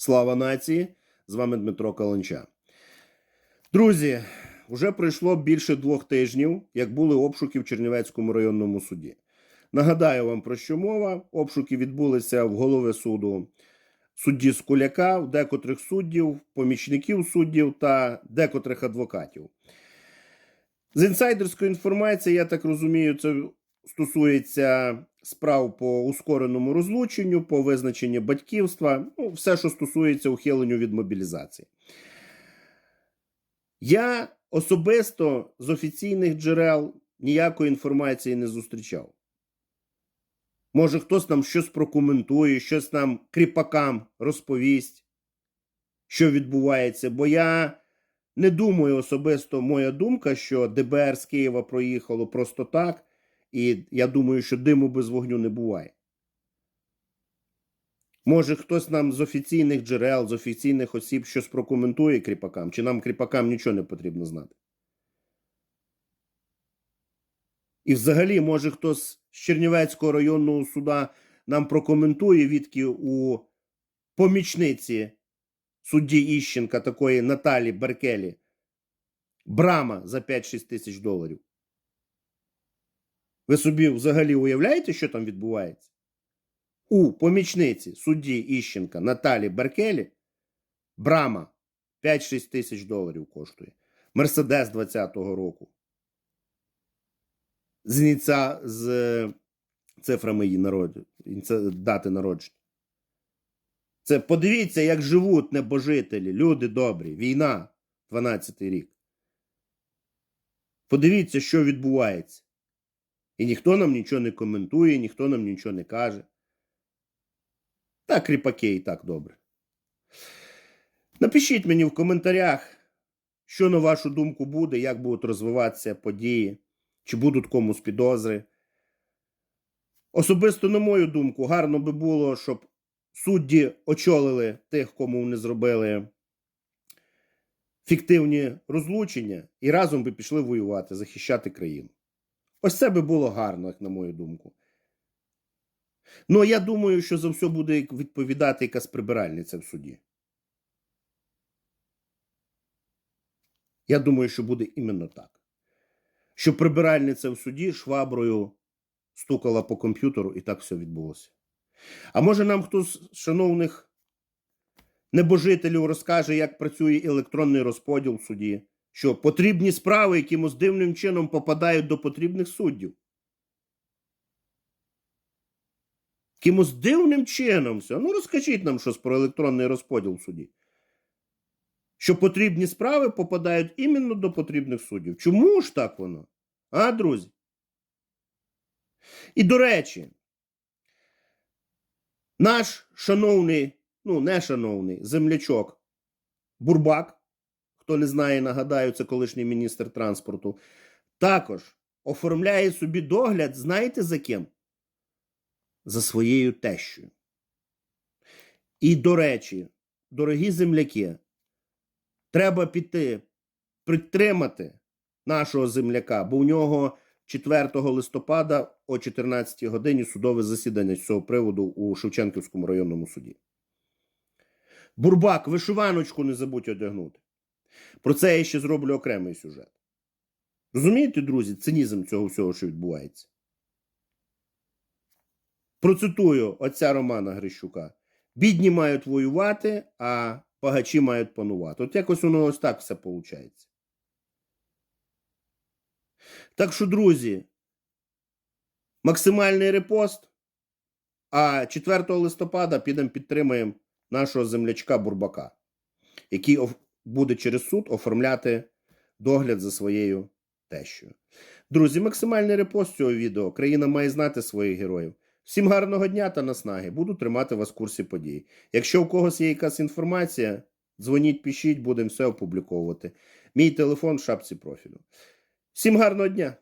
Слава нації! З вами Дмитро Каланча. Друзі, вже пройшло більше двох тижнів, як були обшуки в Чернівецькому районному суді. Нагадаю вам про що мова. Обшуки відбулися в голови суду судді Скуляка, в декотрих суддів, помічників суддів та декотрих адвокатів. З інсайдерської інформації, я так розумію, це стосується справ по ускореному розлученню, по визначенню батьківства, ну, все, що стосується ухиленню від мобілізації. Я особисто з офіційних джерел ніякої інформації не зустрічав. Може, хтось нам щось прокоментує, щось нам кріпакам розповість, що відбувається. Бо я не думаю особисто, моя думка, що ДБР з Києва проїхало просто так, і я думаю, що диму без вогню не буває. Може, хтось нам з офіційних джерел, з офіційних осіб щось прокоментує кріпакам, чи нам кріпакам нічого не потрібно знати. І взагалі, може, хтось з Чернівецького районного суда нам прокоментує, відки у помічниці судді Іщенка, такої Наталі Беркелі, брама за 5-6 тисяч доларів. Ви собі взагалі уявляєте, що там відбувається? У помічниці судді Іщенка Наталі Беркелі брама 5-6 тисяч доларів коштує. Мерседес 20-го року. З, ініця, з е, цифрами її народження, дати народження. Це подивіться, як живуть небожителі, люди добрі, війна, 12-й рік. Подивіться, що відбувається. І ніхто нам нічого не коментує, ніхто нам нічого не каже. Так, кріпаки і так добре. Напишіть мені в коментарях, що на вашу думку буде, як будуть розвиватися події, чи будуть комусь підозри. Особисто, на мою думку, гарно би було, щоб судді очолили тих, кому вони зробили фіктивні розлучення, і разом би пішли воювати, захищати країну. Ось це би було гарно, як на мою думку. Ну, я думаю, що за все буде відповідати якась прибиральниця в суді. Я думаю, що буде іменно так. Що прибиральниця в суді шваброю стукала по комп'ютеру і так все відбулося. А може нам хтось з шановних небожителів розкаже, як працює електронний розподіл в суді, що потрібні справи якимось дивним чином попадають до потрібних суддів. Якимось дивним чином все. Ну, розкажіть нам щось про електронний розподіл в суді. Що потрібні справи попадають іменно до потрібних суддів. Чому ж так воно? А, друзі? І до речі, наш шановний, ну, не шановний землячок Бурбак, хто не знає, нагадаю, це колишній міністр транспорту, також оформляє собі догляд, знаєте за ким? За своєю тещою. І, до речі, дорогі земляки, треба піти підтримати нашого земляка, бо у нього 4 листопада о 14 годині судове засідання з цього приводу у Шевченківському районному суді. Бурбак, вишиваночку не забудь одягнути. Про це я ще зроблю окремий сюжет. Розумієте, друзі, цинізм цього всього, що відбувається? Процитую отця Романа Грищука: бідні мають воювати, а багачі мають панувати. От якось воно ось так все виходить. Так що, друзі, максимальний репост. А 4 листопада підемо підтримаємо нашого землячка Бурбака, який буде через суд оформляти догляд за своєю тещою. Друзі, максимальний репост цього відео. Країна має знати своїх героїв. Всім гарного дня та наснаги. Буду тримати вас в курсі подій. Якщо у когось є якась інформація, дзвоніть, пишіть, будемо все опубліковувати. Мій телефон в шапці профілю. Всім гарного дня!